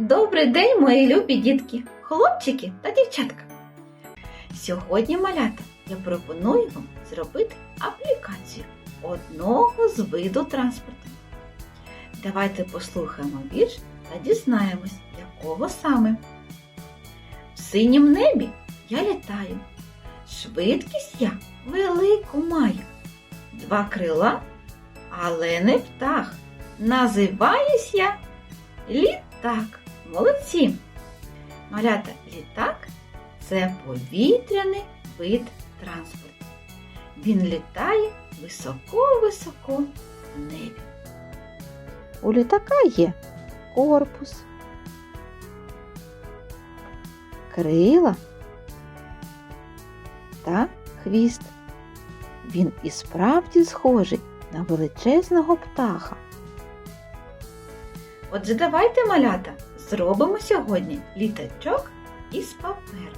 Добрий день, мої любі дітки, хлопчики та дівчатка. Сьогодні, малята, я пропоную вам зробити аплікацію одного з виду транспорту. Давайте послухаємо вірш та дізнаємось, якого саме. В синім небі я літаю, швидкість я велику маю. Два крила, але не птах. Називаюсь я літак. Молодці! Малята, літак це повітряний вид транспорту. Він літає високо-високо в небі. У літака є корпус, крила та хвіст. Він і справді схожий на величезного птаха. Отже, давайте, малята, зробимо сьогодні літачок із паперу.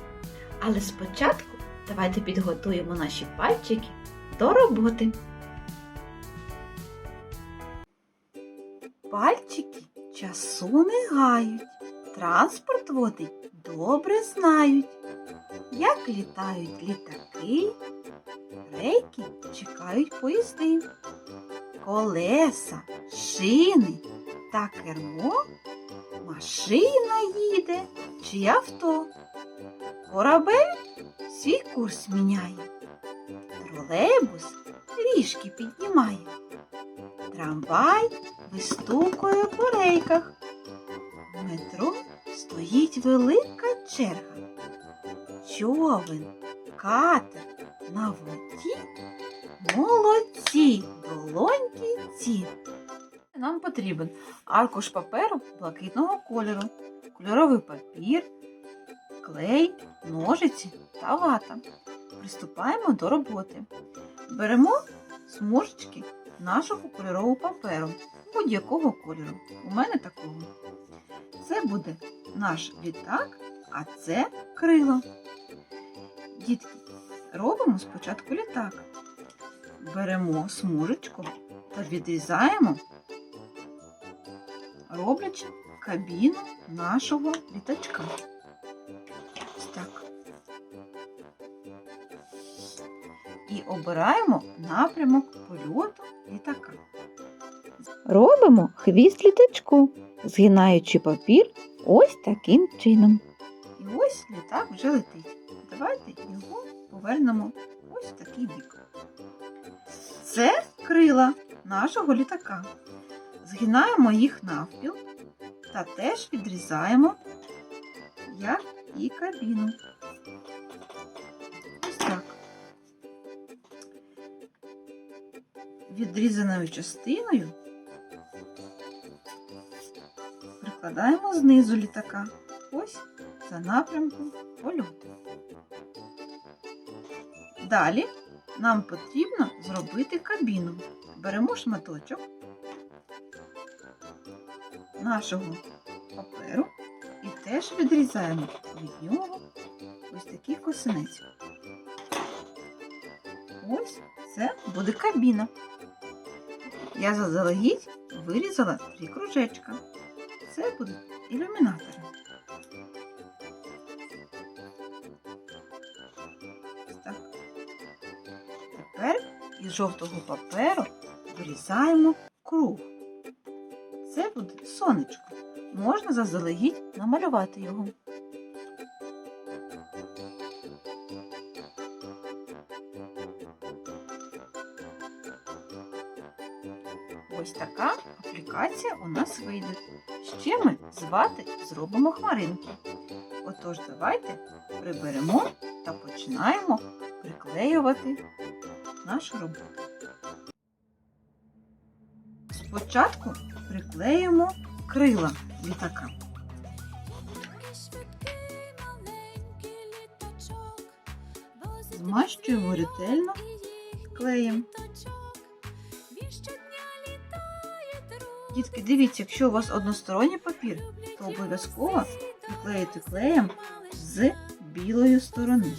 Але спочатку давайте підготуємо наші пальчики до роботи. Пальчики часу не гають, транспорт водить добре знають. Як літають літаки, рейки чекають поїзди, колеса, шини та кермо, машина їде чи авто. Корабель свій курс міняє, тролейбус ріжки піднімає, трамвай вистукує по рейках. В метро стоїть велика черга. Човен, катер на воді. Молодці, долоньки ці. Нам потрібен аркуш паперу блакитного кольору, кольоровий папір, клей, ножиці та вата. Приступаємо до роботи. Беремо смужечки нашого кольорового паперу будь-якого кольору. У мене такого. Це буде наш літак, а це крило. Дітки, робимо спочатку літак. Беремо смужечку та відрізаємо роблячи кабіну нашого літачка. Ось так. І обираємо напрямок польоту літака. Робимо хвіст літачку, згинаючи папір ось таким чином. І ось літак вже летить. Давайте його повернемо ось в такий бік. Це крила нашого літака. Згинаємо їх навпіл та теж відрізаємо, як і кабіну. Ось так. Відрізаною частиною прикладаємо знизу літака. Ось за напрямком польоту. Далі нам потрібно зробити кабіну. Беремо шматочок нашого паперу і теж відрізаємо від нього ось такий косинець. Ось це буде кабіна. Я заздалегідь вирізала три кружечка. Це будуть ілюмінатори. Тепер із жовтого паперу вирізаємо круг. Буде сонечко. Можна заздалегідь намалювати його. Ось така аплікація у нас вийде. Ще ми з вати зробимо хмаринки. Отож, давайте приберемо та починаємо приклеювати нашу роботу. Спочатку приклеїмо крила літака. Змащуємо ретельно клеєм. Дітки, дивіться, якщо у вас односторонній папір, то обов'язково приклеїти клеєм з білої сторони.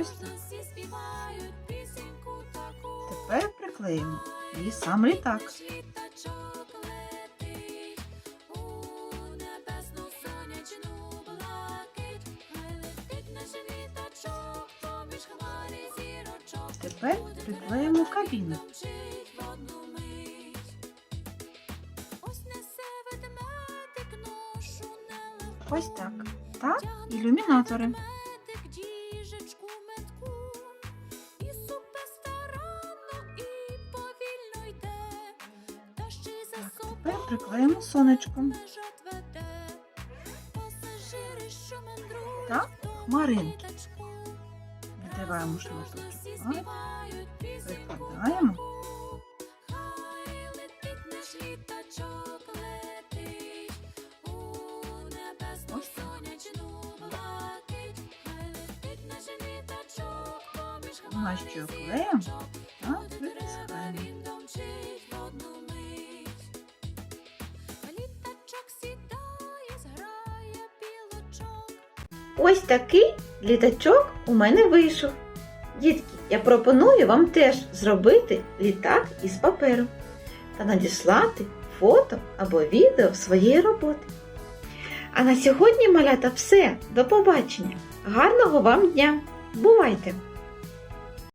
Ось так приклеїмо. І сам літак. Тепер приклеїмо кабіну. Ось так. та ілюмінатори. Хай летить наш літачок поміж Змащую хмар і клеєм? Та притискаємо. Ось такий літачок у мене вийшов. Дітки, я пропоную вам теж зробити літак із паперу та надіслати фото або відео своєї роботи. А на сьогодні, малята, все. До побачення. Гарного вам дня! Бувайте!